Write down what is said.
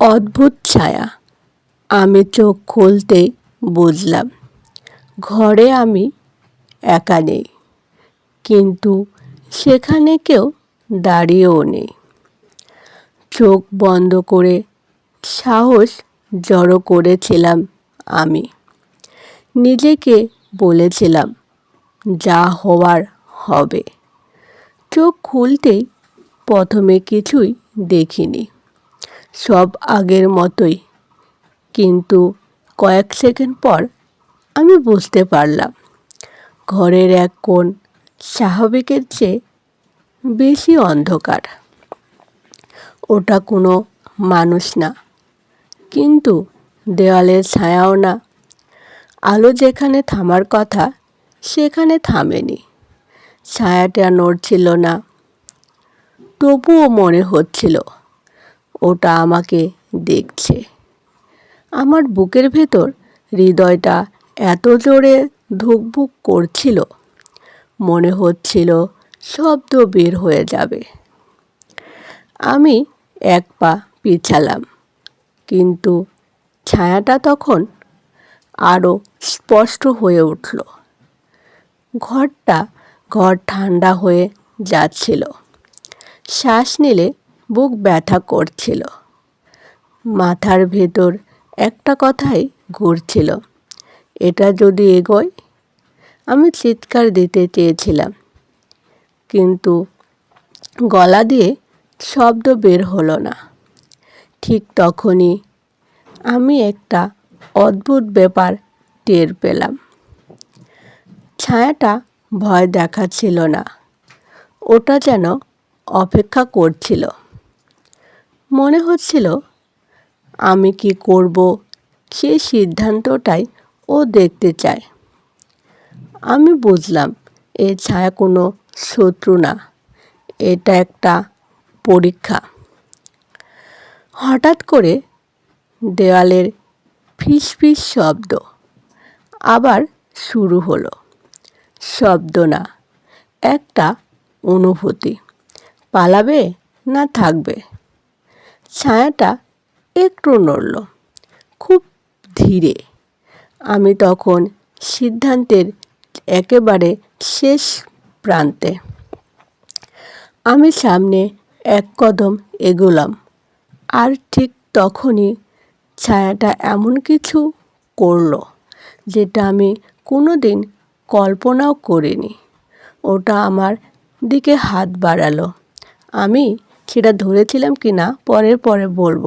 অদ্ভুত ছায়া। আমি চোখ খুলতেই বুঝলাম, ঘরে আমি একা নেই। কিন্তু সেখানে কেউ দাঁড়িয়েও নেই। চোখ বন্ধ করে সাহস জড়ো করেছিলাম আমি। নিজেকে বলেছিলাম, যা হওয়ার হবে। চোখ খুলতেই প্রথমে কিছুই দেখিনি। সব আগের মতোই। কিন্তু কয়েক সেকেন্ড পর আমি বুঝতে পারলাম, ঘরের এক কোণ স্বাভাবিকের চেয়ে বেশি অন্ধকার। ওটা কোনো মানুষ না, কিন্তু দেওয়ালের ছায়াও না। আলো যেখানে থামার কথা, সেখানে থামেনি। ছায়াটা নড়ছিল না, তবুও মনে হচ্ছিল ওটা আমাকে দেখছে। আমার বুকের ভেতর হৃদয়টা এত জোরে ধুকভুক করছিল, মনে হচ্ছিল শব্দ বের হয়ে যাবে। আমি এক পা পিছালাম, কিন্তু ছায়াটা তখন আরও স্পষ্ট হয়ে উঠল। ঘরটা ঘর ঠান্ডা হয়ে যাচ্ছিল। শ্বাস নিলে বুক ব্যথা করছিল। মাথার ভেতর একটা কথাই ঘুরছিল, এটা যদি এগোয়, আমি চিৎকার দিতে চেয়েছিলাম। কিন্তু গলা দিয়ে শব্দ বের হলো না। ঠিক তখনই আমি একটা অদ্ভুত ব্যাপার টের পেলাম। ছায়াটা ভয় দেখাচ্ছিল না, ওটা যেন অপেক্ষা করছিল। মনে হচ্ছিল, আমি কি করব? সেই সিদ্ধান্তটাই ও দেখতে চায়। আমি বুঝলাম, এ ছায়া কোনো শত্রু না। এটা একটা পরীক্ষা। হঠাৎ করে দেওয়ালের ফিস ফিস শব্দ আবার শুরু হলো। শব্দ না, একটা অনুভূতি। পালাবে না থাকবে? ছায়াটা একটু নড়ল, খুব ধীরে। আমি তখন সিদ্ধান্তের একেবারে শেষ প্রান্তে। আমি সামনে এক কদম এগোলাম, আর ঠিক তখনই ছায়াটা এমন কিছু করল যেটা আমি কোনো দিন কল্পনাও করিনি। ওটা আমার দিকে হাত বাড়ালো। আমি সেটা ধরেছিলাম কি না পরের পরে বলব।